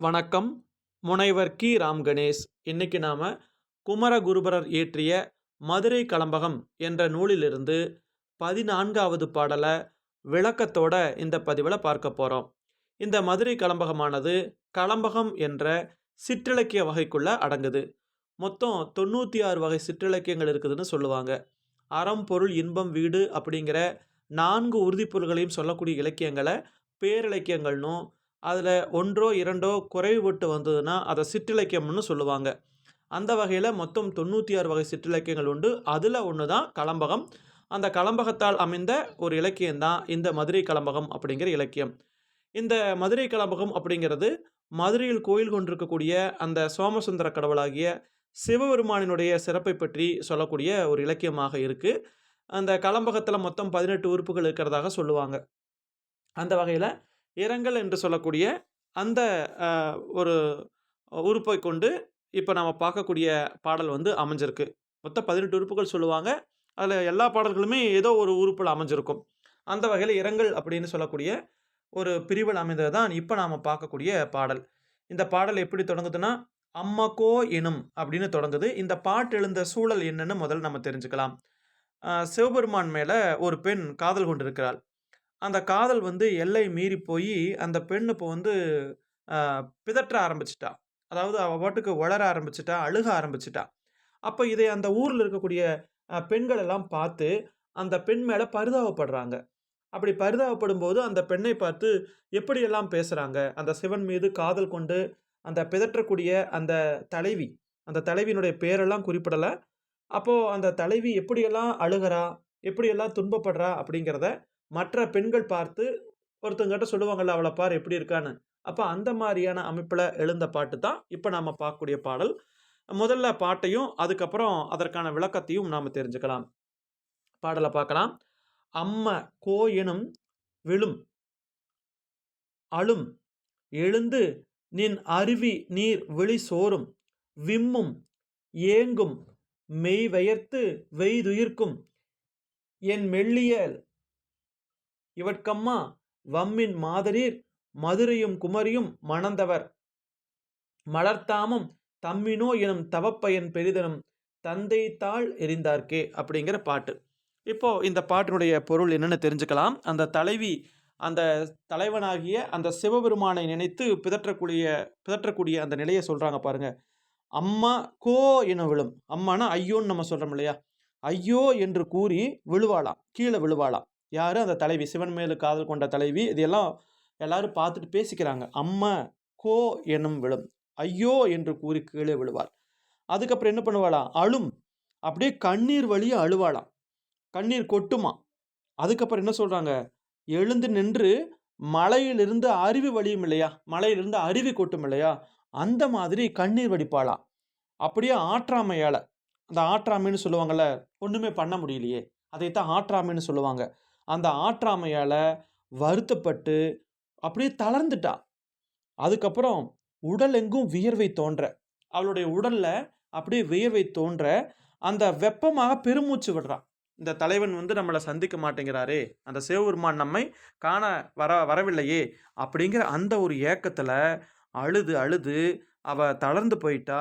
வணக்கம். முனைவர் கி. ராம் கணேஷ். இன்னைக்கு நாம் குமரகுருபரர் இயற்றிய மதுரை கலம்பகம் என்ற நூலிலிருந்து பதினான்காவது பாடலை விளக்கத்தோட இந்த பதிவில் பார்க்க போகிறோம் இந்த மதுரை கலம்பகமானது கலம்பகம் என்ற சிற்றிலக்கிய வகைக்குள்ளே அடங்குது. மொத்தம் தொண்ணூற்றி ஆறு வகை சிற்றிலக்கியங்கள் இருக்குதுன்னு சொல்லுவாங்க. அறம் பொருள் இன்பம் வீடு அப்படிங்கிற நான்கு உறுதிப்பொருள்களையும் சொல்லக்கூடிய இலக்கியங்களை பேரிலக்கியங்கள்னும் அதில் ஒன்றோ இரண்டோ குறைவுபட்டு வந்ததுன்னா அதை சிற்றிலக்கியம்னு சொல்லுவாங்க. அந்த வகையில் மொத்தம் தொண்ணூற்றி ஆறு வகை சிற்றிலக்கியங்கள் உண்டு. அதில் ஒன்று தான் கலம்பகம். அந்த கலம்பகத்தால் அமைந்த ஒரு இலக்கியம் தான் இந்த மதுரை கலம்பகம் அப்படிங்கிற இலக்கியம். இந்த மதுரை கலம்பகம் அப்படிங்கிறது மதுரையில் கோயில் கொண்டிருக்கக்கூடிய அந்த சோமசுந்தர கடவுளாகிய சிவபெருமானினுடைய சிறப்பை பற்றி சொல்லக்கூடிய ஒரு இலக்கியமாக இருக்குது அந்த கலம்பகத்தில் மொத்தம் பதினெட்டு உறுப்புகள் இருக்கிறதாக சொல்லுவாங்க. அந்த வகையில் இரங்கல் என்று சொல்லக்கூடிய அந்த ஒரு உறுப்பை கொண்டு இப்போ நம்ம பார்க்கக்கூடிய பாடல் வந்து அமைஞ்சிருக்கு. மொத்தம் பதினெட்டு உறுப்புகள் சொல்லுவாங்க. அதில் எல்லா பாடல்களுமே ஏதோ ஒரு உறுப்பில் அமைஞ்சிருக்கும். அந்த வகையில் இரங்கல் அப்படின்னு சொல்லக்கூடிய ஒரு பிரிவில் அமைந்தது தான் இப்போ நாம் பார்க்கக்கூடிய பாடல். இந்த பாடல் எப்படி தொடங்குதுன்னா அம்மக்கோ எனும் அப்படின்னு தொடங்குது. இந்த பாட்டு எழுந்த சூழல் என்னன்னு முதல்ல நம்ம தெரிஞ்சுக்கலாம். சிவபெருமான் மேலே ஒரு பெண் காதல் கொண்டிருக்கிறாள். அந்த காதல் வந்து எல்லை மீறி போய் அந்த பெண் இப்போ வந்து பிதற்ற ஆரம்பிச்சிட்டா. அதாவது அவ பாட்டுக்கு வளர ஆரம்பிச்சிட்டா அழுக ஆரம்பிச்சிட்டா. அப்போ இதை அந்த ஊரில் இருக்கக்கூடிய பெண்கள் எல்லாம் பார்த்து அந்த பெண் மேலே பரிதாபப்படுறாங்க. அப்படி பரிதாபப்படும் போது அந்த பெண்ணை பார்த்து எப்படியெல்லாம் பேசுகிறாங்க அந்த சிவன் மீது காதல் கொண்டு அந்த பிதற்றக்கூடிய அந்த தலைவி அந்த தலைவியினுடைய பேரெல்லாம் குறிப்பிடலை. அப்போது அந்த தலைவி எப்படியெல்லாம் அழுகிறா? எப்படியெல்லாம் துன்பப்படுறா? அப்படிங்கிறத மற்ற பெண்கள் பார்த்து ஒருத்தங்கிட்ட சொல்லுவாங்கல்ல அவளை பார் எப்படி இருக்கான்னு. அப்போ அந்த மாதிரியான அமைப்பில் எழுந்த பாட்டு தான் இப்போ நாம் பார்க்கக்கூடிய பாடல். முதல்ல பாட்டையும் அதுக்கப்புறம் அதற்கான விளக்கத்தையும் நாம் தெரிஞ்சுக்கலாம். பாடலை பார்க்கலாம். அம்ம கோ எனும் விழும் அழும் எழுந்து நின் அருவி நீர் விழி சோறும் விம்மும் ஏங்கும் மெய் வயர்த்து வெய்துயிர்க்கும் என் மெல்லியல் இவட்கம்மா வம்மின் மாதரீர் மதுரையும் குமரியும் மணந்தவர். மலர்த்தாமும் தம்மினோ எனும் தவப்பயன் பெரிதனும் தந்தை தாள் எரிந்தார்க்கே அப்படிங்கிற பாட்டு. இப்போ இந்த பாட்டினுடைய பொருள் என்னென்னு தெரிஞ்சுக்கலாம். அந்த தலைவி அந்த தலைவனாகிய அந்த சிவபெருமானை நினைத்து பிதற்றக்கூடிய பிதற்றக்கூடிய அந்த நிலையை சொல்கிறாங்க பாருங்க. அம்மா கோ என விழும். அம்மானா ஐயோன்னு நம்ம சொல்கிறோம் இல்லையா? ஐயோ என்று கூறி விழுவாளாம். கீழே விழுவாளாம். யார்? அந்த தலைவி. சிவன் மேலு காதல் கொண்ட தலைவி. இதெல்லாம் எல்லாரும் பார்த்துட்டு பேசிக்கிறாங்க. அம்மா கோ எனும் விழும் ஐயோ என்று கூறி கீழே விழுவாள். அதுக்கப்புறம் என்ன பண்ணுவாளாம் அழும். அப்படியே கண்ணீர் வழிய அழுவாளாம். கண்ணீர் கொட்டுமா? அதுக்கப்புறம் என்ன சொல்கிறாங்க எழுந்து நின்று மலையிலிருந்து அருவி வழியும் இல்லையா? மலையிலிருந்து அருவி கொட்டும் இல்லையா? அந்த மாதிரி கண்ணீர் வடிப்பாளாம் அப்படியே ஆற்றாமையால். அந்த ஆற்றாமைன்னு சொல்லுவாங்கள்ல ஒன்றுமே பண்ண முடியலையே. அதைத்தான் ஆற்றாமைன்னு சொல்லுவாங்க. அந்த ஆற்றாமையால் வருத்தப்பட்டு அப்படியே தளர்ந்துட்டா. அதுக்கப்புறம் உடல் எங்கும் வியர்வை தோன்ற. அவளுடைய உடலில் அப்படியே வியர்வை தோன்ற அந்த வெப்பமாக பெருமூச்சு விடுறான் இந்த தலைவன் வந்து நம்மளை சந்திக்க மாட்டேங்கிறாரே அந்த சிவபெருமான் நம்மை காண வர வரவில்லையே அப்படிங்கிற அந்த ஒரு ஏக்கத்தில் அழுது அழுது அவ தளர்ந்து போயிட்டா.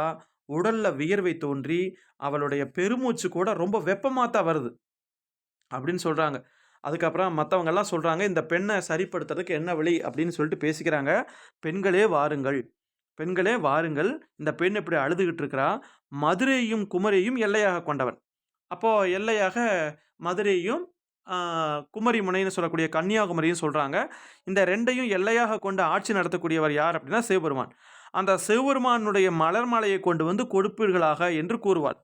உடலில் வியர்வை தோன்றி அவளுடைய பெருமூச்சு கூட ரொம்ப வெப்பமாக தான் வருது. அப்படின்னு சொல்கிறாங்க அதுக்கப்புறம் மற்றவங்கெல்லாம் சொல்கிறாங்க இந்த பெண்ணை சரிப்படுத்துறதுக்கு என்ன வழி? அப்படின்னு சொல்லிட்டு பேசிக்கிறாங்க. பெண்களே வாருங்கள். பெண்களே வாருங்கள். இந்த பெண் இப்படி அழுதுகிட்டு இருக்கிறா. மதுரையும் குமரியையும் எல்லையாக கொண்டவன். அப்போது எல்லையாக மதுரையும் குமரி முனைன்னு சொல்லக்கூடிய கன்னியாகுமரியும் சொல்கிறாங்க இந்த ரெண்டையும் எல்லையாக கொண்டு ஆட்சி நடத்தக்கூடியவர் யார் அப்படின்னா சிவபெருமான். அந்த சிவபெருமானுடைய மலர் மாலையை கொண்டு வந்து கொடுப்பீர்களாக என்று கூறுவாள்.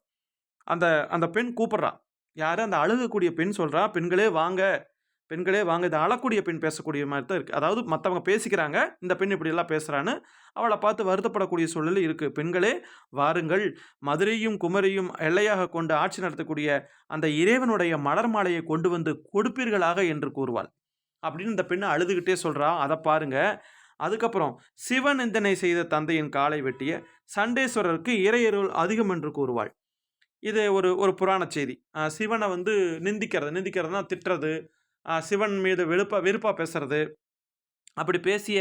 அந்த அந்த பெண் கூப்பிட்றான் யாரும் அந்த அழுகக்கூடிய பெண் சொல்கிறா பெண்களே வாங்க பெண்களே வாங்க. இது அழக்கூடிய பெண் பேசக்கூடிய மாதிரி தான் இருக்குது அதாவது மற்றவங்க பேசிக்கிறாங்க இந்த பெண் இப்படியெல்லாம் பேசுகிறான்னு அவளை பார்த்து வருத்தப்படக்கூடிய சூழல் இருக்குது பெண்களே வாருங்கள். மதுரையும் குமரியும் எல்லையாக கொண்டு ஆட்சி நடத்தக்கூடிய அந்த இறைவனுடைய மலர் மாலையை கொண்டு வந்து கொடுப்பீர்களாக என்று கூறுவாள். அப்படின்னு இந்த பெண்ணை அழுதுகிட்டே சொல்கிறா அதை பாருங்க. அதுக்கப்புறம் சிவநிந்தனை செய்த தந்தையின் காலை வெட்டிய சண்டேஸ்வரருக்கு இறையருள் அதிகம் என்று கூறுவாள். இது ஒரு ஒரு புராண செய்தி. சிவனை வந்து நிந்திக்கிறது. நிந்திக்கிறதுனா திட்டுறது. சிவன் மீது வெறுப்பா வெறுப்பாக பேசுறது. அப்படி பேசிய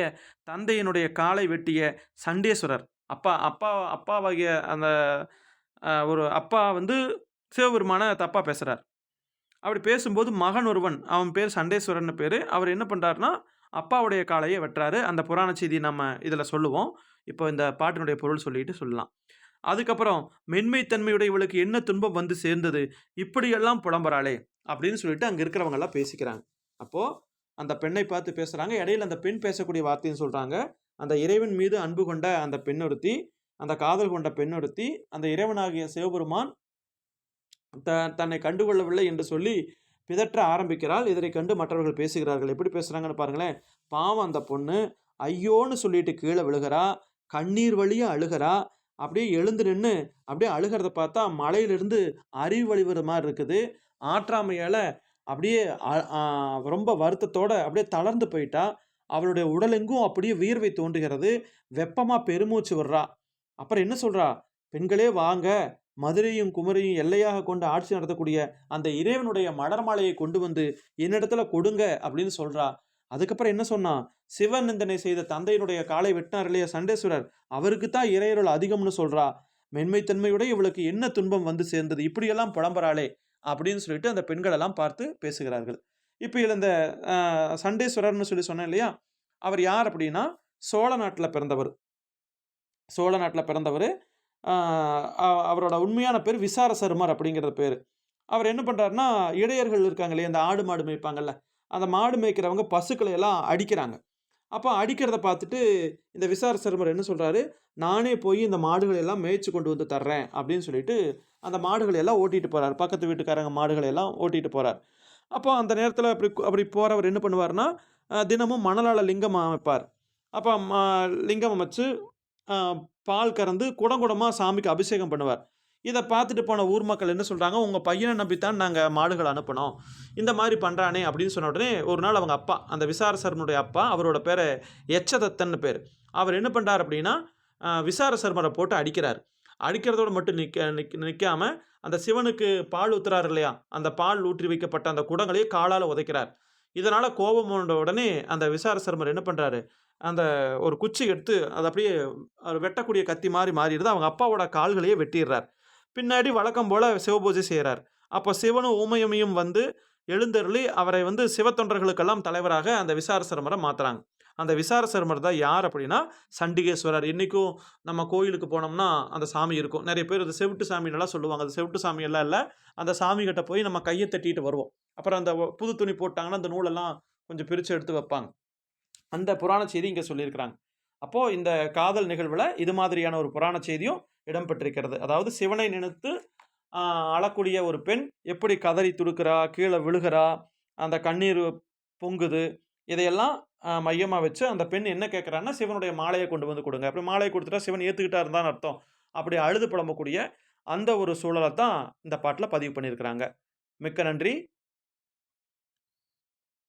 தந்தையினுடைய காலை வெட்டிய சண்டேஸ்வரர் அப்பா அப்பா அப்பாவாகிய அந்த ஒரு அப்பா வந்து சிவபெருமான தப்பாக பேசுகிறார் அப்படி பேசும்போது மகன் ஒருவன், அவன் பேர் சண்டேஸ்வரன்னு பேர். அவர் என்ன பண்ணுறாருனா அப்பாவுடைய காலையை வெட்டுறாரு. அந்த புராண செய்தி நம்ம இதில் சொல்லுவோம். இப்போ இந்த பாட்டினுடைய பொருள் சொல்லிட்டு சொல்லலாம். அதுக்கப்புறம் மென்மைத்தன்மையுடைய இவளுக்கு என்ன துன்பம் வந்து சேர்ந்தது? இப்படியெல்லாம் புலம்புறாளே!" அப்படின்னு சொல்லிட்டு அங்கே இருக்கிறவங்கெல்லாம் பேசிக்கிறாங்க. அப்போது அந்த பெண்ணை பார்த்து பேசுகிறாங்க இடையில அந்த பெண் பேசக்கூடிய வார்த்தையும் சொல்கிறாங்க அந்த இறைவன் மீது அன்பு கொண்ட அந்த பெண்ணொருத்தி, அந்த காதல் கொண்ட பெண்ணொருத்தி, அந்த இறைவனாகிய சிவபெருமான் த தன்னை கண்டுகொள்ளவில்லை என்று சொல்லி பிதற்ற ஆரம்பிக்கிறாள். இதனை கண்டு மற்றவர்கள் பேசுகிறார்கள். எப்படி பேசுகிறாங்கன்னு பாருங்களேன். பாவம் அந்த பொண்ணு, ஐயோன்னு சொல்லிட்டு கீழே விழுகிறா. கண்ணீர் வழியாக அழுகிறா. அப்படியே எழுந்து நின்று அப்படியே அழுகிறத பார்த்தா மலையிலிருந்து அறிவு வழிவது மாதிரி இருக்குது. ஆற்றாமையால் அப்படியே ரொம்ப வருத்தத்தோடு அப்படியே தளர்ந்து போயிட்டா. அவளுடைய உடலெங்கும் அப்படியே வியர்வை தோன்றுகிறது. வெப்பமாக பெருமூச்சு விடுறா. அப்புறம் என்ன சொல்கிறா "பெண்களே வாங்க, மதுரையும், குமரையும் எல்லையாக கொண்டு ஆட்சி நடத்தக்கூடிய அந்த இறைவனுடைய மலர் மாலையை கொண்டு வந்து என்னிடத்துல கொடுங்க" அப்படின்னு சொல்கிறா அதுக்கப்புறம் என்ன சொன்னான் சிவன் நிந்தனை செய்த தந்தையினுடைய காலை வெட்டினார் இல்லையா சண்டேஸ்வரர், அவருக்கு தான் இறையருள் அதிகம்னு சொல்றா. "மென்மை இவளுக்கு என்ன துன்பம் வந்து சேர்ந்தது? இப்படியெல்லாம் புலம்புறாளே!" அப்படின்னு சொல்லிட்டு அந்த பெண்கள் எல்லாம் பார்த்து பேசுகிறார்கள். இப்போ இதுல இந்த சண்டேஸ்வரர்னு சொல்லி சொன்னேன் இல்லையா? அவர் யார் அப்படின்னா, சோழ நாட்டில் பிறந்தவர். சோழ நாட்டில் பிறந்தவர் அவரோட உண்மையான பேரு விசாரசருமர் அப்படிங்கிற பேர் அவர் என்ன பண்ணுறாருன்னா இடையர்கள் இருக்காங்க இல்லையா? இந்த ஆடு, மாடு மேய்ப்பாங்கல்ல. அந்த மாடு மேய்க்கிறவங்க பசுக்களை எல்லாம் அடிக்கிறாங்க. அப்போ அடிக்கிறத பார்த்துட்டு இந்த விசார சர்மர் என்ன சொல்கிறாரு "நானே போய் இந்த மாடுகளை எல்லாம் மேய்ச்சி கொண்டு வந்து தர்றேன்" அப்படின்னு சொல்லிட்டு அந்த மாடுகளை எல்லாம் ஓட்டிட்டு போகிறார் பக்கத்து வீட்டுக்காரங்க மாடுகளை எல்லாம் ஓட்டிட்டு போகிறார் அப்போ அந்த நேரத்தில் அப்படி அப்படி போகிறவர் என்ன பண்ணுவாருன்னா, தினமும் மணலால் லிங்கம் அமைப்பார். அப்போ ம லிங்கம் அமைச்சு பால் கறந்து குடங்குடமாக சாமிக்கு அபிஷேகம் பண்ணுவார். இதை பார்த்துட்டு போன ஊர் மக்கள் என்ன சொல்கிறாங்க உங்கள் பையனை நம்பி தான் மாடுகள் மாடுகள இந்த மாதிரி பண்ணுறானே அப்படின்னு சொன்ன உடனே ஒரு நாள் அவங்க அப்பா, அந்த விசாரசர்மனுடைய அப்பா, அவரோட பேர் எச்சதத்தன் பேர் அவர் என்ன பண்ணுறார் அப்படின்னா, விசாரசர்மரை போட்டு அடிக்கிறார் அடிக்கிறதோட மட்டும் நிற்க நிக் நிற்காமல் அந்த சிவனுக்கு பால் ஊத்துறாரு இல்லையா? அந்த பால் ஊற்றி வைக்கப்பட்ட அந்த குடங்களையே காலால் உதைக்கிறார். இதனால் கோபம் உண்ட உடனே அந்த விசாரசர்மர் என்ன பண்ணுறாரு அந்த ஒரு குச்சி எடுத்து அதை அப்படியே வெட்டக்கூடிய கத்தி மாதிரி மாறிடுது. அவங்க அப்பாவோட கால்களையே வெட்டிடுறார் பின்னாடி வழக்கம் போல சிவபூஜை செய்கிறார் அப்போ சிவனும் ஊமையமையும் வந்து எழுந்தருளி அவரை வந்து சிவத்தொண்டர்களுக்கெல்லாம் தலைவராக அந்த விசார விசாரசர்மர மாற்றுறாங்க அந்த விசார விசாரசர்மர் தான் யார் அப்படின்னா, சண்டிகேஸ்வரர். இன்றைக்கும் நம்ம கோயிலுக்கு போனோம்னா அந்த சாமி இருக்கும். நிறைய பேர் அந்த செவிட்டு சாமின்னெல்லாம் சொல்லுவாங்க. அந்த செவிட்டு சாமி எல்லாம் அந்த சாமி கிட்ட போய் நம்ம கையை தட்டிட்டு வருவோம். அப்புறம் அந்த புது துணி போட்டாங்கன்னா, அந்த நூலெல்லாம் கொஞ்சம் பிரித்து எடுத்து வைப்பாங்க. அந்த புராண செய்தி இங்கே சொல்லியிருக்கிறாங்க. அப்போது இந்த காதல் நிகழ்வில் இது மாதிரியான ஒரு புராண செய்தியும் இடம்பெற்றிருக்கிறது. அதாவது சிவனை நினைத்து அழக்கூடிய ஒரு பெண் எப்படி கதறி துடுக்கிறா கீழே விழுகிறா, அந்த கண்ணீர் பொங்குது. இதையெல்லாம் மையமாக வச்சு அந்த பெண் என்ன கேட்குறான்னா சிவனுடைய மாலையை கொண்டு வந்து கொடுங்க அப்படி மாலையை கொடுத்துட்டா சிவன் ஏற்றுக்கிட்டா இருந்தான் அர்த்தம். அப்படி அழுது புலம்பக்கூடிய அந்த ஒரு சூழலை தான் இந்த பாட்டில் பதிவு பண்ணியிருக்கிறாங்க. மிக்க நன்றி.